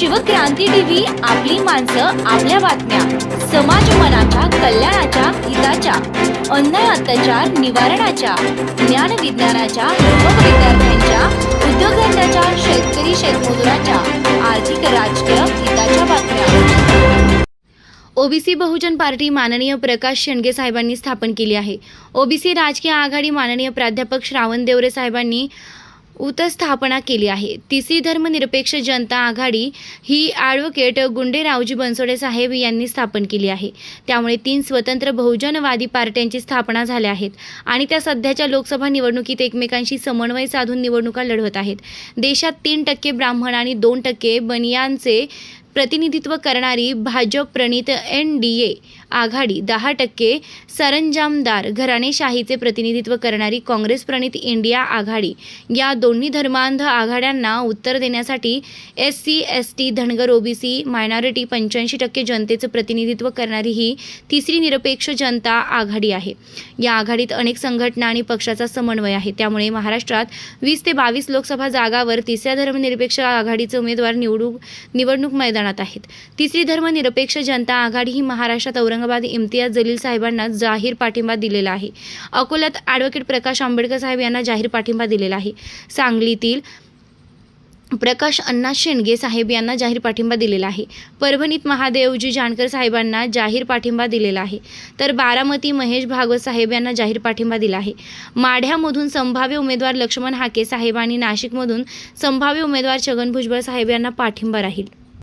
Shivkranti TV आपली माणसं आपल्या बातम्या. समाज मनाच्या कल्याणाच्या हिताच्या. अन्याय अत्याचार निवारणाच्या. ज्ञान विज्ञानाच्या युवक विद्यार्थ्यांच्या उद्योगधंद्याच्या शेतकरी शेतमजुराच्या. आर्थिक राजकीय हिताच्या बातम्या. ओबीसी बहुजन पार्टी माननीय प्रकाश शेंडगे साहेबांनी स्थापन केली आहे. ओबीसी राजकीय आघाडी माननीय प्राध्यापक श्रावण देवरे साहेबांनी उतस्थापना केली आहे. तिसरी धर्मनिरपेक्ष जनता आघाडी ही ॲडव्होकेट गुंडेरावजी बनसोडे साहेब यांनी स्थापन केली आहे. त्यामुळे तीन स्वतंत्र बहुजनवादी पार्ट्यांची स्थापना झाल्या आहेत आणि त्या सध्याच्या लोकसभा निवडणुकीत एकमेकांशी समन्वय साधून निवडणुका लढवत आहेत. देशात तीन टक्के ब्राह्मण आणि दोन टक्के बनियांचे प्रतिनिधित्व करणारी भाजप प्रणित एन डी ए आघाडी दहा टक्के सरंजामदार घराणेशाहीचे प्रतिनिधित्व करणारी काँग्रेस प्रणित इंडिया आघाडी. या दोन्ही धर्मांध आघाड्यांना उत्तर देण्यासाठी S C S T Dhangar OBC minority पंच्याऐंशी टक्के जनतेचं प्रतिनिधित्व करणारी ही तिसरी निरपेक्ष जनता आघाडी आहे. या आघाडीत अनेक संघटना आणि पक्षाचा समन्वय आहे. त्यामुळे महाराष्ट्रात वीस ते बावीस लोकसभा जागावर तिसऱ्या धर्मनिरपेक्ष आघाडीचे उमेदवार निवडू निवडणूक मैदान मैदानात आहेत. तिसरी धर्मनिरपेक्ष जनता आघाडी ही महाराष्ट्रात औरंगाबाद इम्तियाज जलील साहेबांना जाहीर पाठिंबा दिलेला आहे. अकोल्यात ॲडव्होकेट प्रकाश आंबेडकर साहेब यांना जाहीर पाठिंबा दिलेला आहे. सांगलीतील प्रकाश अण्णा शेंडगे साहेब यांना जाहीर पाठिंबा दिलेला आहे. परभणीत महादेवजी जानकर साहेबांना जाहीर पाठिंबा दिलेला आहे. तर बारामती महेश भागवत साहेब यांना जाहीर पाठिंबा दिला आहे. माढ्यामधून संभाव्य उमेदवार लक्ष्मण हाके साहेब आणि नाशिकमधून संभाव्य उमेदवार छगन भुजबळ साहेब यांना पाठिंबा राहील.